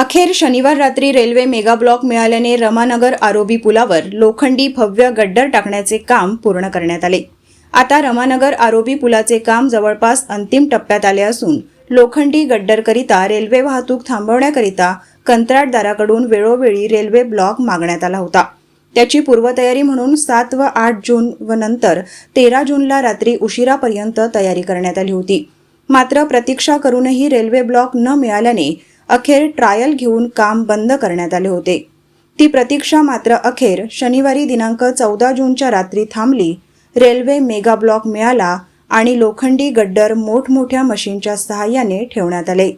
अखेर शनिवार रात्री रेल्वे मेगा ब्लॉक मिळाल्याने रमानगर आरोबी पुलावर लोखंडी भव्य गड्डर टाकण्याचे काम पूर्ण करण्यात आले. आता रमानगर आरोबी पुलाचे काम जवळपास अंतिम टप्प्यात आले असून लोखंडी गड्डरकरिता रेल्वे वाहतूक थांबवण्याकरिता कंत्राटदाराकडून वेळोवेळी रेल्वे ब्लॉक मागण्यात आला होता. त्याची पूर्वतयारी म्हणून सात व आठ जून व नंतर तेरा जूनला रात्री उशिरापर्यंत तयारी करण्यात आली होती. मात्र प्रतीक्षा करूनही रेल्वे ब्लॉक न मिळाल्याने अखेर ट्रायल घेऊन काम बंद करण्यात आले होते. ती प्रतीक्षा मात्र अखेर शनिवारी दिनांक चौदा जूनच्या रात्री थांबली. रेल्वे मेगा ब्लॉक मिळाला आणि लोखंडी गड्डर मोठमोठ्या मशीनच्या सहाय्याने ठेवण्यात आले.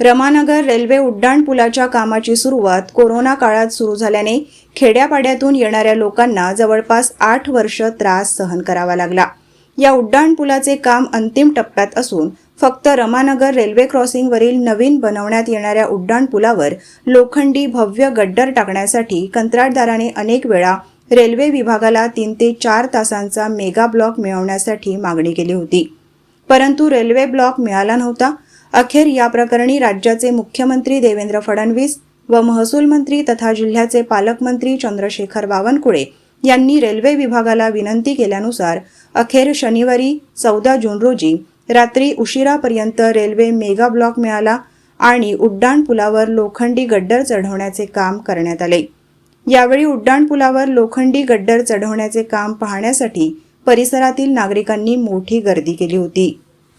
रमानगर रेल्वे उड्डाण पुलाच्या कामाची सुरुवात कोरोना काळात सुरू झाल्याने खेड्यापाड्यातून येणाऱ्या लोकांना जवळपास आठ वर्ष त्रास सहन करावा लागला. या उड्डाण पुलाचे काम अंतिम टप्प्यात असून फक्त रमानगर रेल्वे क्रॉसिंगवरील नवीन बनवण्यात येणाऱ्या उड्डाण पुलावर लोखंडी भव्य गड्डर टाकण्यासाठी कंत्राटदाराने अनेक वेळा रेल्वे विभागाला तीन ते चार तासांचा मेगा ब्लॉक मिळवण्यासाठी मागणी केली होती. परंतु रेल्वे ब्लॉक मिळाला नव्हता. अखेर या प्रकरणी राज्याचे मुख्यमंत्री देवेंद्र फडणवीस व महसूल मंत्री तथा जिल्ह्याचे पालकमंत्री चंद्रशेखर बावनकुळे यांनी रेल्वे विभागाला विनंती केल्यानुसार अखेर शनिवारी चौदा जून रोजी रात्री उशिरापर्यंत रेल्वे मेगा ब्लॉक मिळाला आणि उड्डाणपुलावर लोखंडी गड्डर चढवण्याचे काम करण्यात आले. यावेळी उड्डाणपुलावर लोखंडी गड्डर चढवण्याचे काम पाहण्यासाठी परिसरातील नागरिकांनी मोठी गर्दी केली होती.